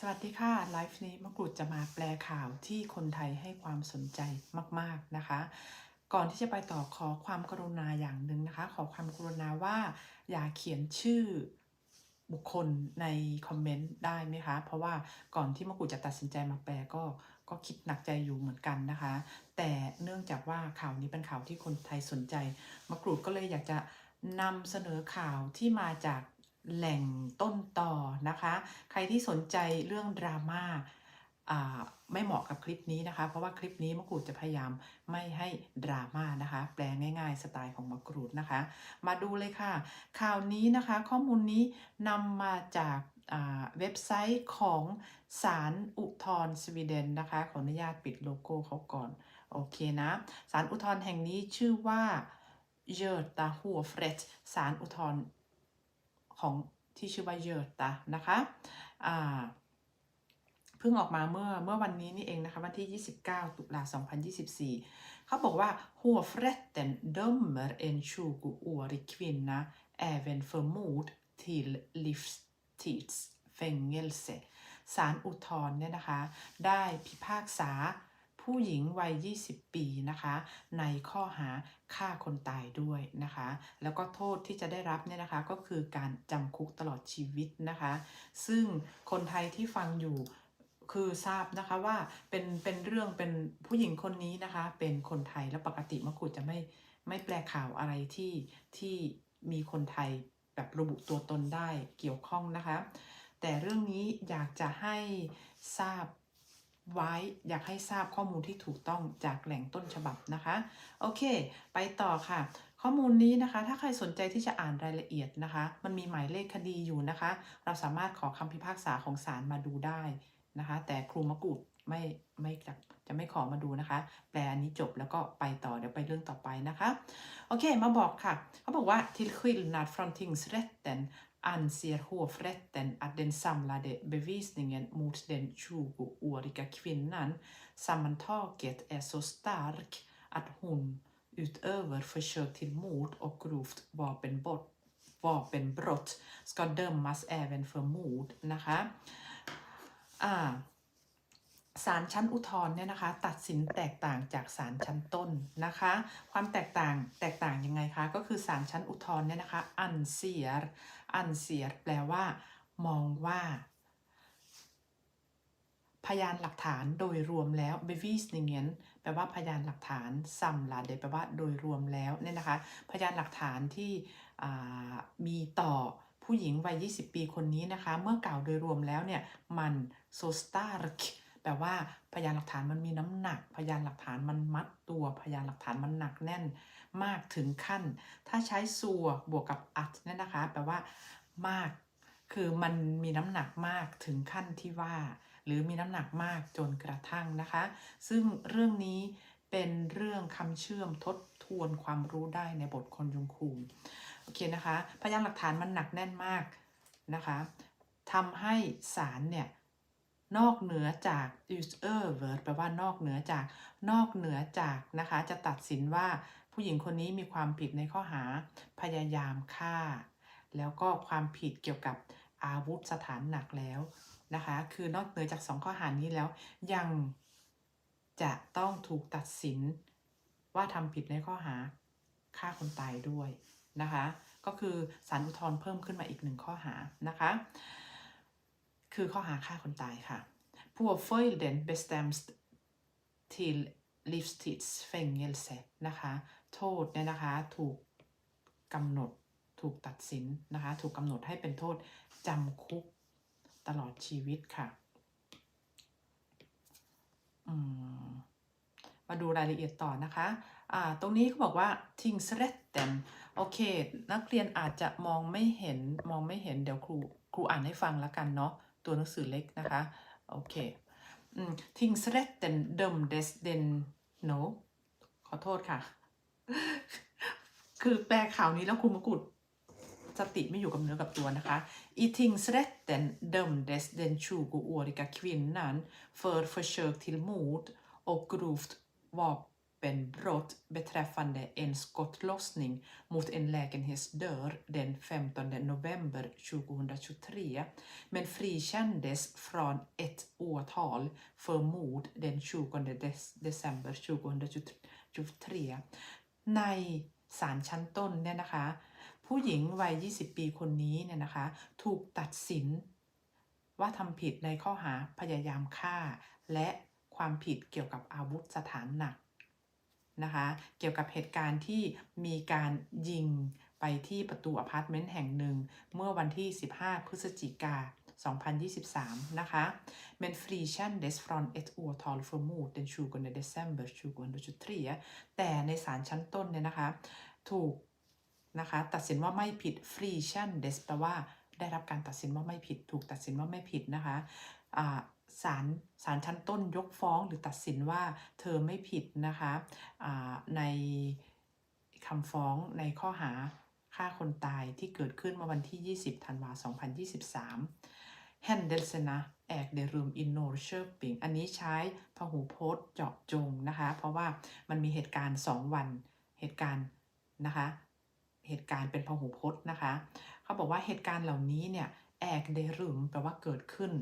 สวัสดีค่ะ ไลฟ์นี้มะกรูดจะมาแปลข่าวที่คนไทยให้ความสนใจมาก ๆ นะคะ ก่อนที่จะไปต่อขอความกรุณาอย่างหนึ่งนะคะ ขอความกรุณาว่าอย่าเขียนชื่อบุคคลในคอมเมนต์ได้ไหมคะ เพราะว่าก่อนที่มะกรูดจะตัดสินใจมาแปลก็ก็คิดหนักใจอยู่เหมือนกันนะคะ แต่เนื่องจากว่าข่าวนี้เป็นข่าวที่คนไทยสนใจมะกรูดก็เลยอยากจะนำเสนอข่าวที่มาจาก แหล่งต้นต่อนะคะ ใครที่สนใจเรื่องดราม่าอ่าไม่เหมาะกับคลิปนี้นะคะ เพราะว่าคลิปนี้มะกรูดจะพยายามไม่ให้ดราม่านะคะ แปลง่ายๆ สไตล์ของมะกรูดนะคะ มาดูเลยค่ะ ข่าวนี้นะคะ ข้อมูลนี้นำมาจากเว็บไซต์ของศาลอุทธรสวีเดนนะคะ ขออนุญาตปิดโลโก้เขาก่อน โอเคนะศาลอุทธรแห่งนี้ชื่อว่าเยอร์ตาหัวเฟรตศาลอุทธร ของที่ชื่อว่าเยอร์ตานะคะเพิ่งออกมาเมื่อเมื่อวันนี้นี่เองนะคะวันที่ 29 ตุลา2024 เขาบอกว่า hovrätten dömer en 20-årig kvinna även för mord till livstidsfängelse ศาลอุทธรณ์เนี่ยนะคะ ได้พิพากษา ผู้หญิงวัย 20 ปีนะคะ ในข้อหาฆ่าคนตายด้วยนะคะ แล้วก็โทษที่จะได้รับเนี่ยนะคะก็คือการจำคุกตลอดชีวิตนะคะ ซึ่งคนไทยที่ฟังอยู่คือทราบนะคะว่าเป็นเป็นเรื่องเป็นผู้หญิงคนนี้นะคะ เป็นคนไทยแล้วปกติมะกรูดจะไม่ไม่แปลข่าวอะไรที่ที่มีคนไทยแบบระบุตัวตนได้เกี่ยวข้องนะคะ แต่เรื่องนี้อยากจะให้ทราบ ไว้อยากให้ทราบข้อมูลที่ถูกต้องจากแหล่งต้นฉบับนะคะ โอเค ไปต่อค่ะ ข้อมูลนี้นะคะ ถ้าใครสนใจที่จะอ่านรายละเอียดนะคะ มันมีหมายเลขคดีอยู่นะคะ เราสามารถขอคำพิพากษาของศาลมาดูได้นะคะ แต่ครูมะกรูดไม่ไม่จะจะไม่ขอมาดูนะคะ แปลอันนี้จบแล้วก็ไปต่อเดี๋ยวไปเรื่องต่อไปนะคะ โอเค มาบอกค่ะ เขาบอกว่า till skillnad från tingsrätten anser hovrätten att den samlade bevisningen mot den 20-åriga kvinnan sammantaget är så stark att hon utöver försök till mord och grovt vapenbrott, vapenbrott ska dömas även för mord. Naha. Ah. ศาลชั้นอุทธรณ์เนี่ยนะคะ ตัดสินแตกต่างจากศาลชั้นต้นนะคะ ความแตกต่างแตกต่างยังไงคะ ก็คือศาลชั้นอุทธรณ์เนี่ยนะคะอันเสียรอันเสียรแปลว่า มองว่า พยานหลักฐานโดยรวมแล้ว bevisningen แปลว่าพยานหลักฐานซัมลาเดแปลว่าโดยรวมแล้วเนี่ยนะคะ พยานหลักฐานที่มีต่อผู้หญิงวัย 20 ปีคนนี้นะคะ เมื่อกล่าวโดยรวมแล้วเนี่ยมัน so stark แปลว่าพยานหลักฐานมันมีน้ำหนัก พยานหลักฐานมันมัดตัว พยานหลักฐานมันหนักแน่นมากถึงขั้น ถ้าใช้ซัวบวกกับอัดเนี่ยนะคะ แปลว่ามาก คือมันมีน้ำหนักมากถึงขั้นที่ว่า หรือมีน้ำหนักมากจนกระทั่งนะคะ ซึ่งเรื่องนี้เป็นเรื่องคำเชื่อมทดทวนความรู้ได้ในบทคนยุงคูมโอเคนะคะ พยานหลักฐานมันหนักแน่นมากนะคะทำให้ศาลเนี่ย นอกเหนือจาก utöver แปลว่านอกเหนือจาก นอกเหนือจากนะคะ จะตัดสินว่าผู้หญิงคนนี้มีความผิดในข้อหาพยายามฆ่า แล้วก็ความผิดเกี่ยวกับอาวุธสถานหนักแล้วนะคะ คือนอกเหนือจากสองข้อหานี้แล้ว ยังจะต้องถูกตัดสินว่าทำผิดในข้อหาฆ่าคนตายด้วยนะคะ ก็คือสารอุทธรณ์เพิ่มขึ้นมาอีกหนึ่งข้อหานะคะ คือข้อหาฆ่าคนตายค่ะ Påföljden bestäms till livstidsfängelse นะคะ โทษเนี่ยนะคะ ถูกกำหนด ถูกตัดสินนะคะ ถูกกำหนดให้เป็นโทษจำคุกตลอดชีวิตค่ะมมาดูรายละเอียดต่อนะคะ อ่า ตรงนี้เขาบอกว่า tingsrätten โอเค นักเรียนอาจจะมองไม่เห็น มองไม่เห็น เดี๋ยวครู ครูอ่านให้ฟังแล้วกันเนาะ ตัวหนังสือเล็กนะคะ โอเคทิ้งสเลตเดนเดิมเดสเดนโนขอโทษค่ะ คือแปลข่าวนี้แล้วคุณมกุฎสติไม่อยู่กับเนื้อกับตัวนะคะอีทิงสเ t i เดน r e t t e n dömdes den 20-åriga kvinnan för försök till mord och grovt vap vapenbrott beträffande en skottlossning mot en lägenhetsdörr den 15 november 2023 men frikändes från ett åtal för mord den 20 december 2023 ในศาลชั้นต้นเนี่ยนะคะ ผู้หญิงวัย 20 ปีคนนี้เนี่ยนะคะ ถูกตัดสินว่าทำผิดในข้อหาพยายามฆ่า และความผิดเกี่ยวกับอาวุธสถานหนัก นะคะ เกี่ยวกับเหตุการณ์ที่มีการยิงไปที่ประตูอพาร์ตเมนต์แห่งหนึ่ง เมื่อวันที่ 15 พฤศจิกา2023 นะคะ Men frikändes från ett åtal för mord den 20 december 2023 แต่ในศาลชั้นต้นเนี่ยนะคะ ถูกนะคะ ตัดสินว่าไม่ผิด frikändes แปลว่าได้รับการตัดสินว่าไม่ผิด ถูกตัดสินว่าไม่ผิดนะคะ ศาลศาลชั้นต้นยกฟ้องหรือตัดสินว่าเธอไม่ผิดนะคะในคำฟ้องในข้อหาฆ่าคนตายที่เกิดขึ้นเมื่อวันที่ 20 ธันวาคม 2023 Händelserna ägde rum i Norrköping อันนี้ใช้พหูพจน์เจาะจงนะคะ เพราะว่ามันมีเหตุการณ์ 2 วันเหตุการณ์นะคะ เหตุการณ์เป็นพหูพจน์นะคะ เขาบอกว่าเหตุการณ์เหล่านี้เนี่ย ägde rum แปลว่าเกิดขึ้น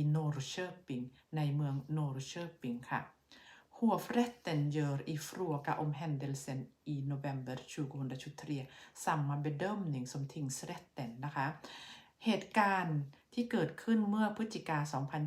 i Norrköping ในเมือง Norrköping ค่ะ Hovrätten gör i fråga om händelsen i november 2023 samma bedömning som tingsrätten นะคะ เหตุการณ์ที่เกิดขึ้นเมื่อพฤศจิกา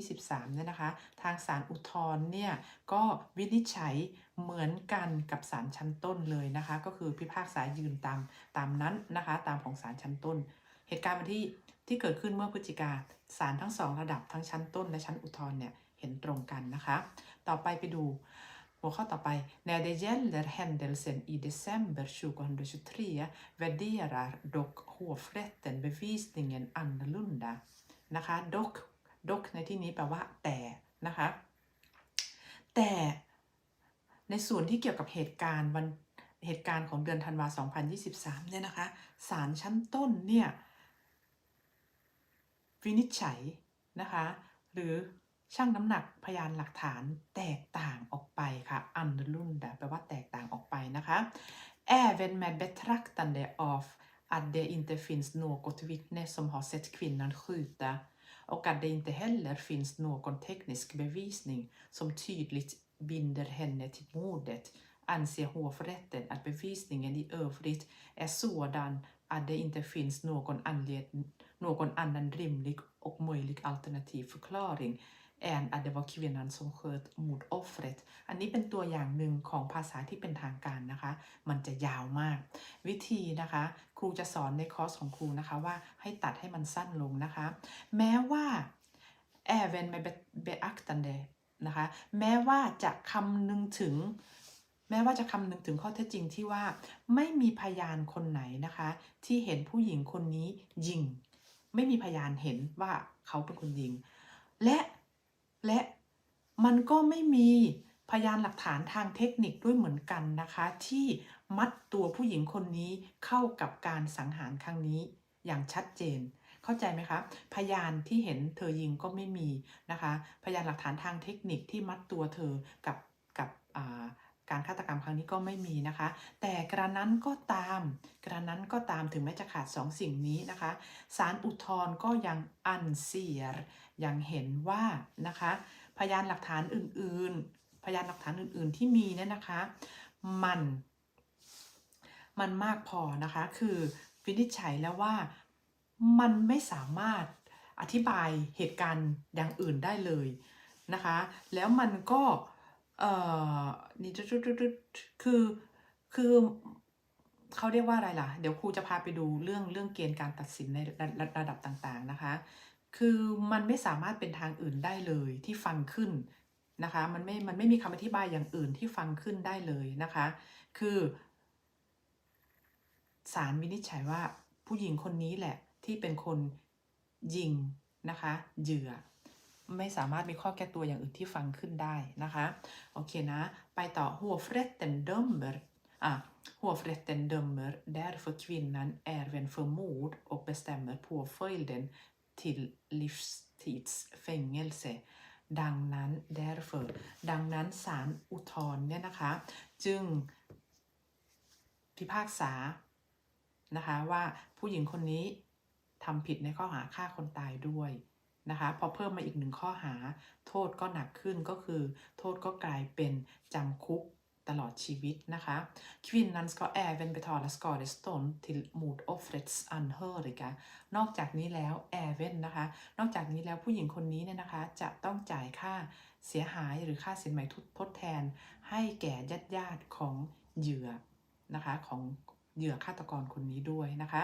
2023 เนี่ยนะคะ ทางศาลอุทธรณ์เนี่ย ก็วินิจฉัยเหมือนกันกับศาลชั้นต้นเลยนะคะ ก็คือพิพากษายืนตามตามนั้นนะคะ ตามของศาลชั้นต้น เหตุการณ์วันที่ ที่เกิดขึ้นเมื่อพฤศจิกาศาลทั้งสองระดับทั้งชั้นต้นและชั้นอุทธรณ์เนี่ยเห็นตรงกันนะคะ ต่อไปไปดูหัวข้อต่อไป När det gäller händelsen i december 2023 värderar dock hovrätten bevisningen annorlunda นะคะ dock dock ในที่นี้แปลว่าแต่นะคะ แต่ในส่วนที่เกี่ยวกับเหตุการณ์วันเหตุการณ์ของเดือนธันวา2023 เนี่ยนะคะศาลชั้นต้นเนี่ย วินิจฉัยนะคะ หรือชั่งน้ำหนักพยานหลักฐานแตกต่างออกไปค่ะ annorlunda แปลว่าแตกต่างออกไปนะคะ även med betraktande av att det inte finns något vittne som har sett kvinnan skjuta och att det inte heller finns någon teknisk bevisning som tydligt binder henne till mordet anser hovrätten att bevisningen i övrigt är sådan att det inte finns någon, anledning, någon annan rimlig och möjlig alternativ förklaring än att det var kvinnan som sköt mordoffret อันนี้เป็นตัวอย่างหนึ่งของภาษาที่เป็นทางการนะคะ มันจะยาวมาก วิธีนะคะ ครูจะสอนในคอร์สของครูนะคะว่าให้ตัดให้มันสั้นลงนะคะ แม้ว่า även med be- beaktande นะคะ แม้ว่าจะคำนึงถึง แม้ว่าจะคำนึงถึงข้อเท็จจริงที่ว่าไม่มีพยานคนไหนนะคะ ที่เห็นผู้หญิงคนนี้ยิง ไม่มีพยานเห็นว่าเขาเป็นคนยิง และและมันก็ไม่มีพยานหลักฐานทางเทคนิคด้วยเหมือนกันนะคะ ที่มัดตัวผู้หญิงคนนี้เข้ากับการสังหารครั้งนี้อย่างชัดเจน เข้าใจไหมคะ พยานที่เห็นเธอยิงก็ไม่มีนะคะ พยานหลักฐานทางเทคนิคที่มัดตัวเธอกับกับอ่า การฆาตกรรมครั้งนี้ก็ไม่มีนะคะ แต่กระนั้นก็ตาม กระนั้นก็ตามถึงแม้จะขาดสองสิ่งนี้นะคะศาลอุทธรณ์ก็ยังอันเสียยังเห็นว่านะคะ พยานหลักฐานอื่นๆ พยานหลักฐานอื่นๆที่มีเนี่ยนะคะ มันมันมากพอนะคะ คือวินิจฉัยแล้วว่ามันไม่สามารถอธิบายเหตุการณ์อย่างอื่นได้เลยนะคะ แล้วมันก็ เอ่อนี่จุดคือคือเขาเรียกว่าอะไรล่ะ เดี๋ยวครูจะพาไปดูเรื่องเรื่องเกณฑ์การตัดสินในระระระดับต่างๆนะคะ คือมันไม่สามารถเป็นทางอื่นได้เลยที่ฟังขึ้นนะคะ มันไม่ มันไม่มีคำอธิบายอย่างอื่นที่ฟังขึ้นได้เลยนะคะ คือศาลวินิจฉัยว่าผู้หญิงคนนี้แหละที่เป็นคนยิงนะคะเหยื่อ ไม่สามารถมีข้อแก้ตัวอย่างอื่นที่ฟังขึ้นได้นะคะ โอเคนะ ไปต่อ hovrätten dömer อะ hovrätten dömer därför kvinnan även för mord och bestämmer påföljden till livstids fängelse ดังนั้น därför ดังนั้นศาลอุทธรณ์เนี่ยนะคะ จึงพิพากษานะคะว่าผู้หญิงคนนี้ทำผิดในข้อหาฆ่าคนตายด้วย นะคะพอเพิ่มมาอีกหนึ่งข้อหา โทษก็หนักขึ้นก็คือ โทษก็กลายเป็นจำคุกตลอดชีวิตนะคะ Kvinnan ska även betala skadestånd till mordoffrets anhöriga นอกจากนี้แล้ว även นะคะ นอกจากนี้แล้วผู้หญิงคนนี้เนี่ยนะคะ จะต้องจ่ายค่าเสียหายหรือค่าสินไหมทดแทน ให้แก่ญาติญาติของเหยื่อนะคะของเหยื่อฆาตกรคนนี้ด้วยนะคะ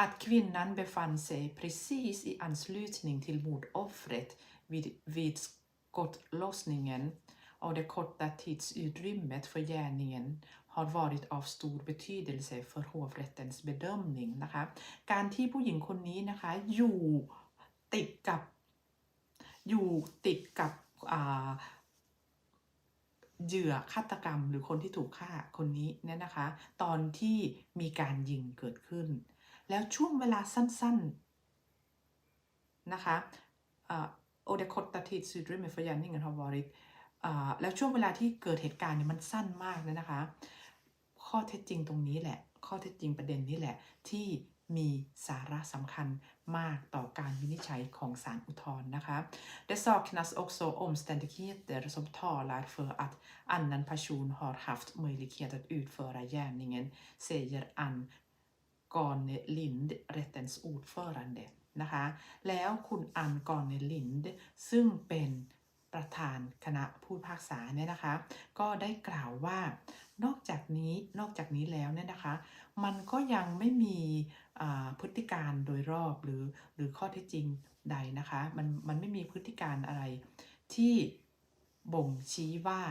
Att kvinnan befann sig precis i anslutning till mordoffret vid, vid skottlossningen och det korta tidsutrymmet för gärningen har varit av stor betydelse för hovrättens bedömning นะคะ การที่ผู้หญิงคนนี้นะคะอยู่ติดกับอยู่ติดกับเหยื่อฆาตกรรมหรือคนที่ถูกฆ่าคนนี้เนี่ยนะคะ ตอนที่มีการยิงเกิดขึ้น แล้วช่วงเวลาสั้นๆนะคะโอเดคอตติดซูดริมเฟยันนิ่งกันฮาวาริตแล้วช่วงเวลาที่เกิดเหตุการณ์เนี่ยมันสั้นมากเลยนะคะ ข้อเท็จจริงตรงนี้แหละ ข้อเท็จจริงประเด็นนี้แหละที่มีสาระสำคัญมากต่อการวินิจฉัยของศาลอุทธรณ์นะคะ Det saknas också omständigheter som talar för att annan person har haft möjlighet att utföra gärningen, säger Ann Garnelind, rättens ordförande นนะคะ แล้วคุณอันกอร์เนลินด์ซึ่งเป็นประธานคณะผู้พิพากษาเนี่ยนะคะ ก็ได้กล่าวว่านอกจากนี้นอกจากนี้แล้วเนี่ยนะคะ มันก็ยังไม่มีพฤติการโดยรอบหรือหรือข้อเท็จจริงใดนะคะ มันมันไม่มีพฤติการอะไรที่บ่งชี้ว่า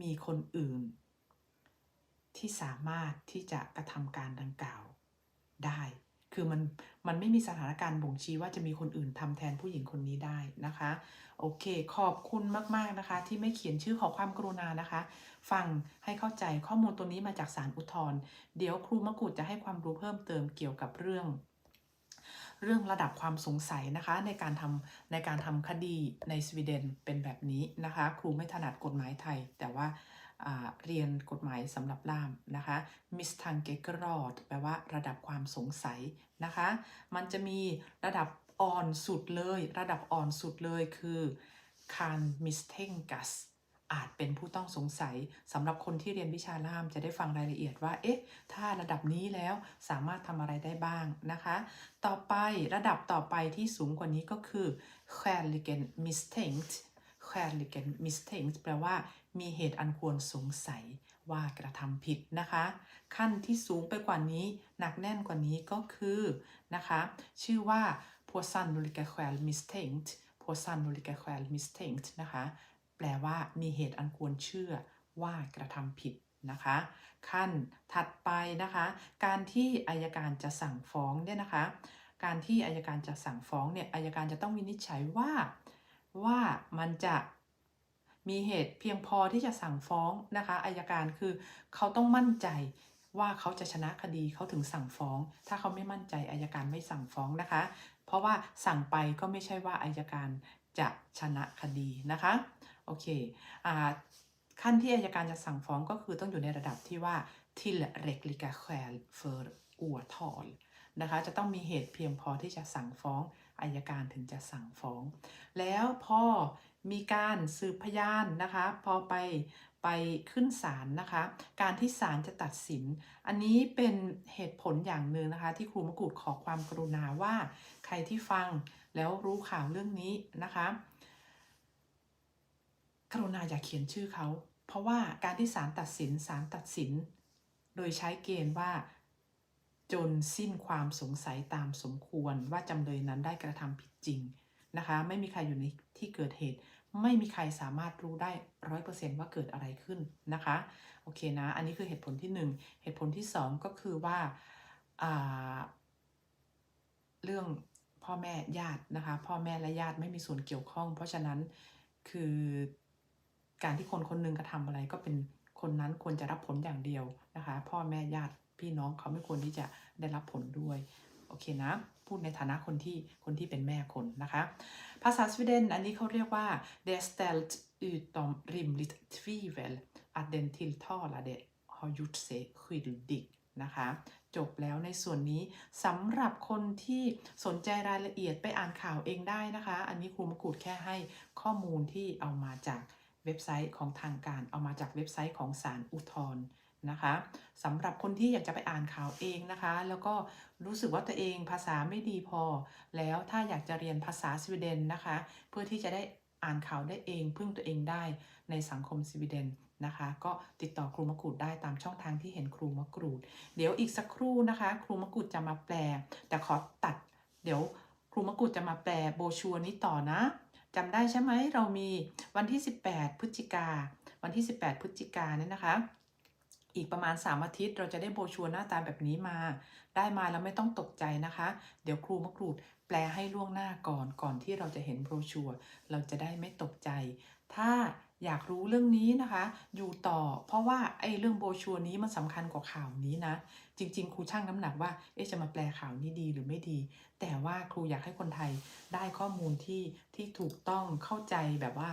มีคนอื่น ที่สามารถที่จะกระทำการดังกล่าวได้ คือมันมันไม่มีสถานการณ์บ่งชี้ว่าจะมีคนอื่นทำแทนผู้หญิงคนนี้ได้นะคะ โอเค ขอบคุณมาก ๆ นะคะ ที่ไม่เขียนชื่อขอความกรุณานะคะ ฟังให้เข้าใจข้อมูลตัวนี้มาจากสารอุทธรณ์เดี๋ยวครูมะกุฎจะให้ความรู้เพิ่มเติมเกี่ยวกับเรื่อง เรื่องระดับความสงสัยนะคะ ในการทำในการทำคดีในสวีเดนเป็นแบบนี้นะคะ ครูไม่ถนัดกฎหมายไทย แต่ว่า เรียนกฎหมายสำหรับล่ามนะคะมิสทังเกกรอดแปลว่าระดับความสงสัยนะคะ มันจะมีระดับอ่อนสุดเลย ระดับอ่อนสุดเลยคือ kan misstänkas อาจเป็นผู้ต้องสงสัยสำหรับคนที่เรียนวิชาล่ามจะได้ฟังรายละเอียดว่า เอ๊ะ ถ้าระดับนี้แล้วสามารถทำอะไรได้บ้างนะคะ ต่อไประดับต่อไปที่สูงกว่านี้ก็คือ skäligen misstänkt skäligen misstänkt แปลว่า มีเหตุอันควรสงสัยว่ากระทำผิดนะคะ ขั้นที่สูงไปกว่านี้ หนักแน่นกว่านี้ก็คือนะคะ ชื่อว่า på sannolika skäl misstänkt på sannolika skäl misstänkt นะคะ แปลว่า มีเหตุอันควรเชื่อว่ากระทำผิดนะคะ ขั้นถัดไปนะคะ การที่อายการจะสั่งฟ้องเนี่ยนะคะ การที่อายการจะสั่งฟ้องเนี่ยอายการจะต้องวินิจฉัยว่า ว่ามันจะมีเหตุเพียงพอที่จะสั่งฟ้องนะคะอายการคือเขาต้องมั่นใจว่าเขาจะชนะคดีเขาถึงสั่งฟ้อง ถ้าเขาไม่มั่นใจอายการไม่สั่งฟ้องนะคะ เพราะว่าสั่งไปก็ไม่ใช่ว่าอายการจะชนะคดีนะคะโอเคอ่าขั้นที่อายการจะสั่งฟ้องก็คือต้องอยู่ในระดับที่ว่า tillräckliga skäl för åtal นะคะจะต้องมีเหตุเพียงพอที่จะสั่งฟ้อง อายการถึงจะสั่งฟ้อง แล้วพอมีการสืบพยานนะคะ พอไปไปขึ้นศาลนะคะ การที่ศาลจะตัดสิน อันนี้เป็นเหตุผลอย่างหนึ่งนะคะ ที่ครูมะกุฎขอความกรุณาว่าใครที่ฟังแล้วรู้ข่าวเรื่องนี้นะคะ กรุณาอย่าเขียนชื่อเขา เพราะว่าการที่ศาลตัดสินศาลตัดสิน โดยใช้เกณฑ์ว่า จนสิ้นความสงสัยตามสมควรว่าจำเลยนั้นได้กระทำผิดจริงนะคะ ไม่มีใครอยู่ในที่เกิดเหตุ ไม่มีใครสามารถรู้ได้ร้อยเปอร์เซนต์ว่าเกิดอะไรขึ้นนะคะ โอเคนะ อันนี้คือเหตุผลที่หนึ่งเหตุผลที่สองก็คือว่าาเรื่องพ่อแม่ญาตินะคะ พ่อแม่และญาติไม่มีส่วนเกี่ยวข้อง เพราะฉะนั้นคือการที่คนคนหนึงกระทำอะไรก็เป็นคนนั้นควรจะรับผลอย่างเดียวนะคะ พ่อแม่ญาติ พี่น้องเขาไม่ควรที่จะได้รับผลด้วยโอเคนะ พูดในฐานะคนที่คนที่เป็นแม่คนนะคะ ภาษาสวีเดนอันนี้เขาเรียกว่า det ställt utom rimligt tvivel att den tilltalade har gjort sig skyldig นะคะ จบแล้วในส่วนนี้สำหรับคนที่สนใจรายละเอียดไปอ่านข่าวเองได้นะคะ อันนี้ครูมกูดแค่ให้ข้อมูลที่เอามาจากเว็บไซต์ของทางการ เอามาจากเว็บไซต์ของศาลอุทธรณ์ นะคะสำหรับคนที่อยากจะไปอ่านข่าวเองนะคะ แล้วก็รู้สึกว่าตัวเองภาษาไม่ดีพอ แล้วถ้าอยากจะเรียนภาษาสวีเดนนะคะ เพื่อที่จะได้อ่านข่าวได้เองพึ่งตัวเองได้ในสังคมสวีเดนนะคะ ก็ติดต่อครูมะกรูดได้ตามช่องทางที่เห็นครูมะกรูด เดี๋ยวอีกสักครู่นะคะ ครูมะกรูดจะมาแปล แต่ขอตัด เดี๋ยวครูมะกรูดจะมาแปลโบชัวนี้ต่อนะจำได้ใช่ไหมเรามีวันที่ 18 พฤศจิกา วันที่ 18 พฤศจิกาเนี่ยนะคะ อีกประมาณ 3 อาทิตย์เราจะได้โบรชัวหน้าตาแบบนี้มา ได้มาแล้วไม่ต้องตกใจนะคะ เดี๋ยวครูมะกรูดแปลให้ล่วงหน้าก่อนก่อนที่เราจะเห็นโบรชัวเราจะได้ไม่ตกใจ ถ้าอยากรู้เรื่องนี้นะคะ อยู่ต่อ เพราะว่าไอ้เรื่องโบรชัวนี้มันสำคัญกว่าข่าวนี้นะ จริง ๆ ครูช่างน้ำหนักว่าเอ๊ะจะมาแปลข่าวนี้ดีหรือไม่ดี แต่ว่าครูอยากให้คนไทยได้ข้อมูลที่ที่ถูกต้องเข้าใจแบบว่า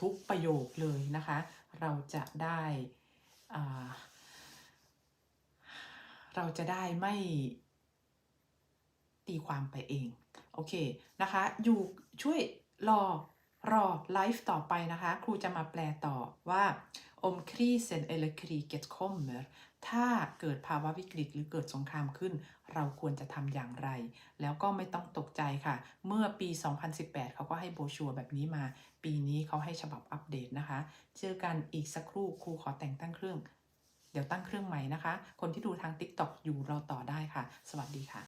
ทุกประโยคเลยนะคะ เราจะได้ เราจะได้ไม่ตีความไปเอง โอเค นะคะ อยู่ช่วยรอรอไลฟ์ต่อไปนะคะ ครูจะมาแปลต่อว่า om krisen eller kriget kommer ถ้าเกิดภาวะวิกฤตหรือเกิดสงครามขึ้น เราควรจะทำอย่างไร แล้วก็ไม่ต้องตกใจค่ะ เมื่อปี 2018 เขาก็ให้โบชัวแบบนี้มา ปีนี้เขาให้ฉบับอัปเดตนะคะ เจอกันอีกสักครู่ครูขอแต่งตั้งเครื่อง เดี๋ยวตั้งเครื่องใหม่นะคะ คนที่ดูทาง TikTok อยู่รอต่อได้ค่ะ สวัสดีค่ะ